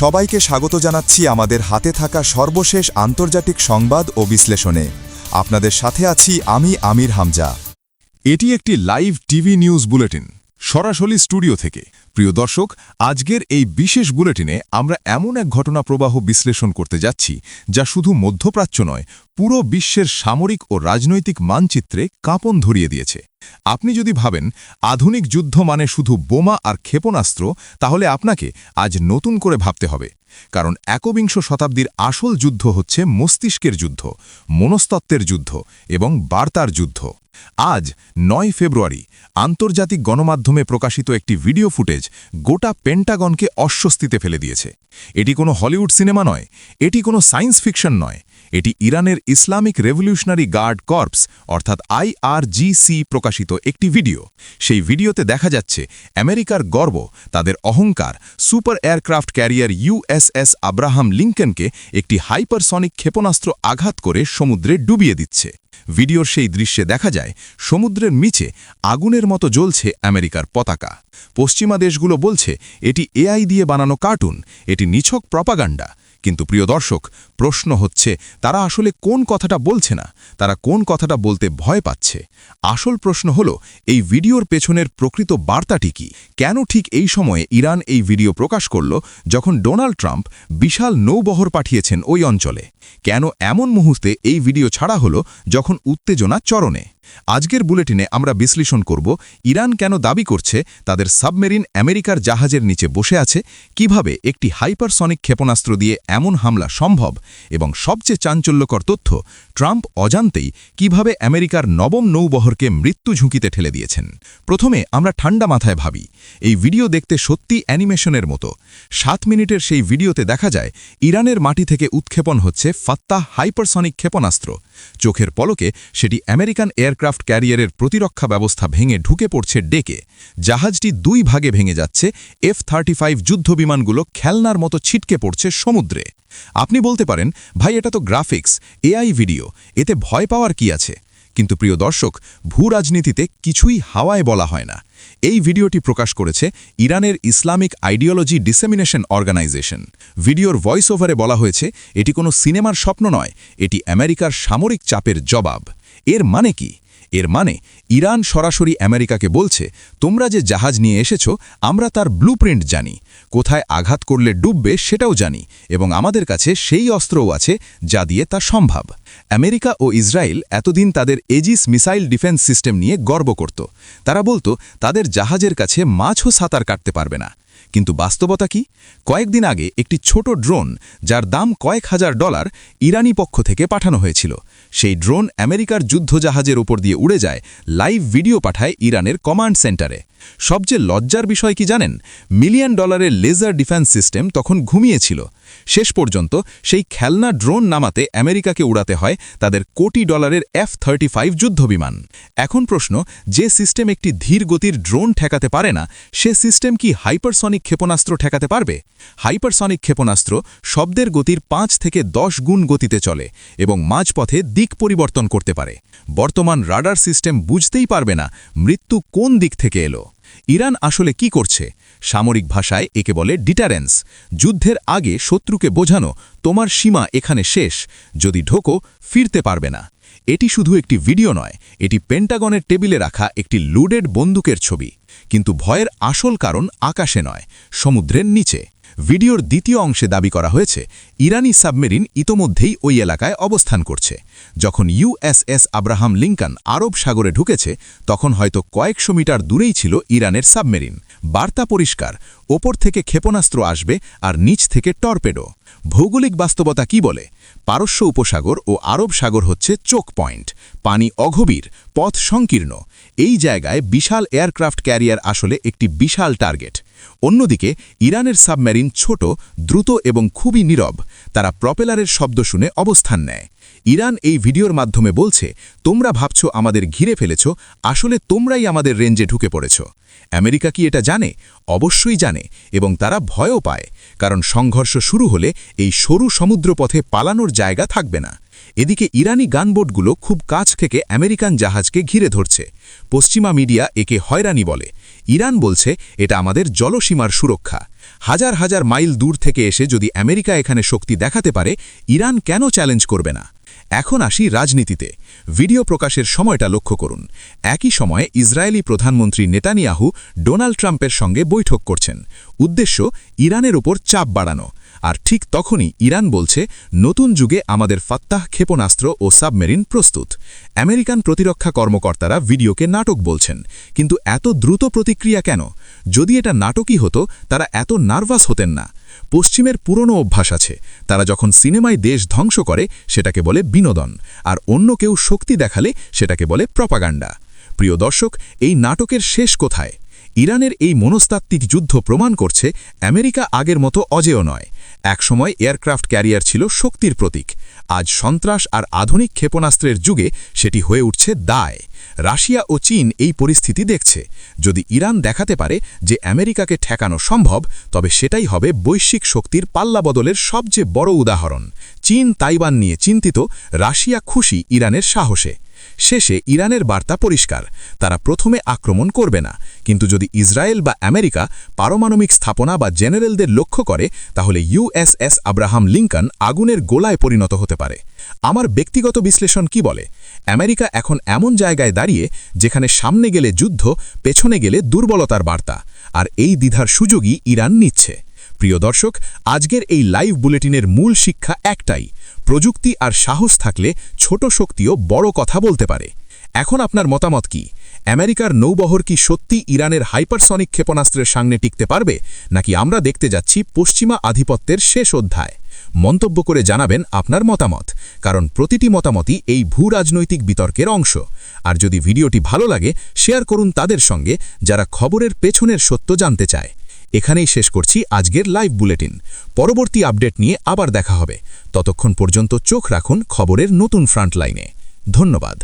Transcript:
সবাইকে স্বাগত জানাচ্ছি আমাদের হাতে থাকা সর্বশেষ আন্তর্জাতিক সংবাদ ও বিশ্লেষণে। আপনাদের সাথে আছি আমি আমির হামজা। এটি একটি লাইভ টিভি নিউজ বুলেটিন, সরাসরি স্টুডিও থেকে। প্রিয় দর্শক, আজকের এই বিশেষ বুলেটিনে আমরা এমন এক ঘটনা প্রবাহ বিশ্লেষণ করতে যাচ্ছি, যা শুধু মধ্যপ্রাচ্য নয়, পুরো বিশ্বের সামরিক ও রাজনৈতিক মানচিত্রে কাঁপন ধরিয়ে দিয়েছে। আপনি যদি ভাবেন আধুনিক যুদ্ধ মানে শুধু বোমা আর ক্ষেপণাস্ত্র, তাহলে আপনাকে আজ নতুন করে ভাবতে হবে। কারণ একবিংশ শতাব্দীর আসল যুদ্ধ হচ্ছে মস্তিষ্কের যুদ্ধ, মনস্তত্ত্বের যুদ্ধ এবং বার্তার যুদ্ধ। আজ নয় ফেব্রুয়ারি, আন্তর্জাতিক গণমাধ্যমে প্রকাশিত একটি ভিডিও ফুটেজ গোটা পেন্টাগনকে অস্বস্তিতে ফেলে দিয়েছে। এটি কোনো হলিউড সিনেমা নয়, এটি কোনো সায়েন্স ফিকশন নয়, এটি ইরানের ইসলামিক রেভলিউশনারি গার্ড কর্পস, অর্থাৎ আইআরজিসি প্রকাশিত একটি ভিডিও। সেই ভিডিওতে দেখা যাচ্ছে, আমেরিকার গর্ব, তাদের অহংকার, super aircraft carrier USS Abraham লিঙ্কনকে একটি হাইপারসনিক ক্ষেপণাস্ত্র আঘাত করে সমুদ্রে ডুবিয়ে দিচ্ছে। ভিডিওর সেই দৃশ্যে দেখা যায়, সমুদ্রের নিচে আগুনের মতো জ্বলছে আমেরিকার পতাকা। পশ্চিমা দেশগুলো বলছে, এটি এআই দিয়ে বানানো কার্টুন, এটি নিছক প্রপাগান্ডা। কিন্তু প্রিয় দর্শক, প্রশ্ন হচ্ছে, তারা আসলে কোন কথাটা বলছে না? তারা কোন কথাটা বলতে ভয় পাচ্ছে? আসল প্রশ্ন হল, এই ভিডিওর পেছনের প্রকৃত বার্তাটি কি? কেন ঠিক এই সময়ে ইরান এই ভিডিও প্রকাশ করল, যখন ডোনাল্ড ট্রাম্প বিশাল নৌবহর পাঠিয়েছেন ওই অঞ্চলে? কেন এমন মুহূর্তে এই ভিডিও ছাড়া হলো, যখন উত্তেজনা চরণে। আজকের বুলেটিনে আমরা বিশ্লেষণ করব, ইরান কেন দাবি করছে তাদের সাবমেরিন আমেরিকার জাহাজের নিচে বসে আছে, কীভাবে একটি হাইপারসনিক ক্ষেপণাস্ত্র দিয়ে এমন হামলা সম্ভব এবং সবচেয়ে চাঞ্চল্যকর তথ্য, ট্রাম্প অজান্তেই কীভাবে আমেরিকার নবম নৌবহরকে মৃত্যু ঝুঁকিতে ঠেলে দিয়েছেন। প্রথমে আমরা ঠান্ডা মাথায় ভাবি, এই ভিডিও দেখতে সত্যি অ্যানিমেশনের মতো। সাত মিনিটের সেই ভিডিওতে দেখা যায়, ইরানের মাটি থেকে উৎক্ষেপণ হচ্ছে ফাত্তা হাইপারসনিক ক্ষেপণাস্ত্র। চোখের পলকে সেটি আমেরিকান এয়ারক্রাফট ক্যারিয়ারের প্রতিরক্ষা ব্যবস্থা ভেঙে ঢুকে পড়ছে ডেকে। জাহাজটি দুই ভাগে ভেঙে যাচ্ছে। এফ থার্টি ফাইভ যুদ্ধবিমানগুলো খেলনার মতো ছিটকে পড়ছে সমুদ্রে। আপনি বলতে পারেন, ভাই, এটা তো গ্রাফিক্স, এআই ভিডিও, এতে ভয় পাওয়ার কি আছে? কিন্তু প্রিয় দর্শক ভূ রাজনীতিতে কিছুই হাওয়ায় বলা হয় না। এই ভিডিওটি প্রকাশ করেছে ইরানের ইসলামিক আইডিওলজি ডিসেমিনেশন অর্গানাইজেশন। ভিডিওর ভয়েস ওভারে বলা হয়েছে, এটি কোনো সিনেমার স্বপ্ন নয়, এটি আমেরিকার সামরিক চাপের জবাব। এর মানে কি? এর মানে ইরান সরাসরি আমেরিকাকে বলছে, তোমরা যে জাহাজ নিয়ে এসেছ, আমরা তার ব্লুপ্রিন্ট জানি। কোথায় আঘাত করলে ডুববে সেটাও জানি এবং আমাদের কাছে সেই অস্ত্রও আছে যা দিয়ে তা সম্ভব। আমেরিকা ও ইসরায়েল এতদিন তাদের এজিস মিসাইল ডিফেন্স সিস্টেম নিয়ে গর্ব করত। তারা বলতো, তাদের জাহাজের কাছে মাছও সাঁতার কাটতে পারবে না। কিন্তু বাস্তবতা কি? কয়েকদিন আগে একটি ছোট ড্রোন, যার দাম কয়েক হাজার ডলার, ইরানি পক্ষ থেকে পাঠানো হয়েছিল। সেই ড্রোন আমেরিকার যুদ্ধজাহাজের উপর দিয়ে উড়ে যায়, লাইভ ভিডিও পাঠায় ইরানের কমান্ড সেন্টারে। সবচেয়ে লজ্জার বিষয় কি জানেন? মিলিয়ন ডলারের লেজার ডিফেন্স সিস্টেম তখন ঘুমিয়েছিল। শেষ পর্যন্ত সেই খেলনা ড্রোন নামাতে আমেরিকাকে উড়াতে হয় তাদের কোটি ডলারের এফ থার্টি ফাইভ যুদ্ধবিমান। এখন প্রশ্ন, যে সিস্টেম একটি ধীর গতির ড্রোন ঠেকাতে পারে না, সে সিস্টেম কি হাইপারসনিক ক্ষেপণাস্ত্র ঠেকাতে পারবে? হাইপারসনিক ক্ষেপণাস্ত্র শব্দের গতির পাঁচ থেকে দশ গুণ গতিতে চলে এবং মাঝপথে দিক পরিবর্তন করতে পারে। বর্তমান রাডার সিস্টেম বুঝতেই পারবে না মৃত্যু কোন দিক থেকে এলো। ইরান আসলে কি করছে? সামরিক ভাষায় একে বলে ডিটারেন্স। যুদ্ধের আগে শত্রুকে বোঝানো, তোমার সীমা এখানে শেষ। যদি ঢোকো, ফিরতে পারবে না। এটি শুধু একটি ভিডিও নয়, এটি পেন্টাগনের টেবিলে রাখা একটি লুডেড বন্দুকের ছবি। কিন্তু ভয়ের আসল কারণ আকাশে নয়, সমুদ্রের নিচে। ভিডিওর দ্বিতীয় অংশে দাবি করা হয়েছে, ইরানি সাবমেরিন ইতোমধ্যেই ওই এলাকায় অবস্থান করছে। যখন ইউএসএস আব্রাহাম লিঙ্কন আরব সাগরে ঢুকেছে, তখন হয়তো কয়েকশো মিটার দূরেই ছিল ইরানের সাবমেরিন। বার্তা পরিষ্কার ওপর থেকে ক্ষেপণাস্ত্র আসবে আর নিচ থেকে টর্পেডো। ভৌগোলিক বাস্তবতা কি বলে? পারস্য উপসাগর ও আরব সাগর হচ্ছে চোক পয়েন্ট। পানি অগভীর, পথ সংকীর্ণ। এই জায়গায় বিশাল এয়ারক্রাফট ক্যারিয়ার আসলে একটি বিশাল টার্গেট। অন্যদিকে, ইরানের সাবমেরিন ছোট, দ্রুত এবং খুবই নীরব। তারা প্রপেলারের শব্দ শুনে অবস্থান নেয়। ইরান এই ভিডিওর মাধ্যমে বলছে, তোমরা ভাবছ আমাদের ঘিরে ফেলেছ, আসলে তোমরাই আমাদের রেঞ্জে ঢুকে পড়েছ। আমেরিকা কি এটা জানে? অবশ্যই জানে, এবং তারা ভয়ও পায়, কারণ সংঘর্ষ শুরু হলে এই সরু সমুদ্রপথে পালানোর জায়গা থাকবে না। এদিকে ইরানি গানবোটগুলো খুব কাছ থেকে আমেরিকান জাহাজকে ঘিরে ধরছে। পশ্চিমা মিডিয়া একে হয়রানি বলে। ইরান বলছে, এটা আমাদের জলসীমার সুরক্ষা। হাজার হাজার মাইল দূর থেকে এসে যদি আমেরিকা এখানে শক্তি দেখাতে পারে, ইরান কেন চ্যালেঞ্জ করবে না? এখন আসি রাজনীতিতে। ভিডিও প্রকাশের সময়টা লক্ষ্য করুন। একই সময়ে ইসরায়েলি প্রধানমন্ত্রী নেতানিয়াহু ডোনাল্ড ট্রাম্পের সঙ্গে বৈঠক করছেন। উদ্দেশ্য, ইরানের ওপর চাপ বাড়ানো। আর ঠিক তখনই ইরান বলছে, নতুন যুগে আমাদের ফাত্তাহ ক্ষেপণাস্ত্র ও সাবমেরিন প্রস্তুত। আমেরিকান প্রতিরক্ষা কর্মকর্তারা ভিডিওকে নাটক বলছেন, কিন্তু এত দ্রুত প্রতিক্রিয়া কেন? যদি এটা নাটকই হতো, তারা এত নার্ভাস হতেন না। পশ্চিমের পুরনো অভ্যাস আছে, তারা যখন সিনেমায় দেশ ধ্বংস করে, সেটাকে বলে বিনোদন, আর অন্য কেউ শক্তি দেখালে সেটাকে বলে প্রপাগান্ডা। প্রিয় দর্শক, এই নাটকের শেষ কোথায়? ইরানের এই মনস্তাত্ত্বিক যুদ্ধ প্রমাণ করছে আমেরিকা আগের মতো অজেয় নয়। একসময় এয়ারক্রাফট ক্যারিয়ার ছিল শক্তির প্রতীক। আজ সন্ত্রাস আর আধুনিক ক্ষেপণাস্ত্রের যুগে সেটি হয়ে উঠছে দায়। রাশিয়া ও চীন এই পরিস্থিতি দেখছে। যদি ইরান দেখাতে পারে যে আমেরিকাকে ঠেকানো সম্ভব, তবে সেটাই হবে বৈশ্বিক শক্তির পাল্লা বদলের সবচেয়ে বড় উদাহরণ। চীন তাইওয়ান নিয়ে চিন্তিত, রাশিয়া খুশি ইরানের সাহসে। শেষে ইরানের বার্তা পরিষ্কার, তারা প্রথমে আক্রমণ করবে না। কিন্তু যদি ইসরায়েল বা আমেরিকা পারমাণবিক স্থাপনা বা জেনারেলদের লক্ষ্য করে, তাহলে ইউএসএস আব্রাহাম লিঙ্কন আগুনের গোলায় পরিণত হতে পারে। আমার ব্যক্তিগত বিশ্লেষণ কি বলে? আমেরিকা এখন এমন জায়গায় দাঁড়িয়ে, যেখানে সামনে গেলে যুদ্ধ, পেছনে গেলে দুর্বলতার বার্তা। আর এই দ্বিধার সুযোগই ইরান নিচ্ছে। প্রিয় দর্শক, আজকের এই লাইভ বুলেটিনের মূল শিক্ষা একটাই প্রযুক্তি আর সাহস থাকলে ছোট শক্তিও বড় কথা বলতে পারে। এখন আপনার মতামত কি? আমেরিকার নৌবহর কি সত্যি ইরানের হাইপারসনিক ক্ষেপণাস্ত্রের সামনে টিকতে পারবে, নাকি আমরা দেখতে যাচ্ছি পশ্চিমা আধিপত্যের শেষ অধ্যায়? মন্তব্য করে জানাবেন আপনার মতামত, কারণ প্রতিটি মতামতই এই ভূ রাজনৈতিক বিতর্কের অংশ। আর যদি ভিডিওটি ভালো লাগে, শেয়ার করুন তাদের সঙ্গে, যারা খবরের পেছনের সত্য জানতে চায়। এখানেই শেষ করছি আজকের লাইভ বুলেটিন পরবর্তী আপডেট নিয়ে আবার দেখা হবে। ততক্ষণ পর্যন্ত চোখ রাখুন খবরের নতুন ফ্রন্টলাইনে ধন্যবাদ।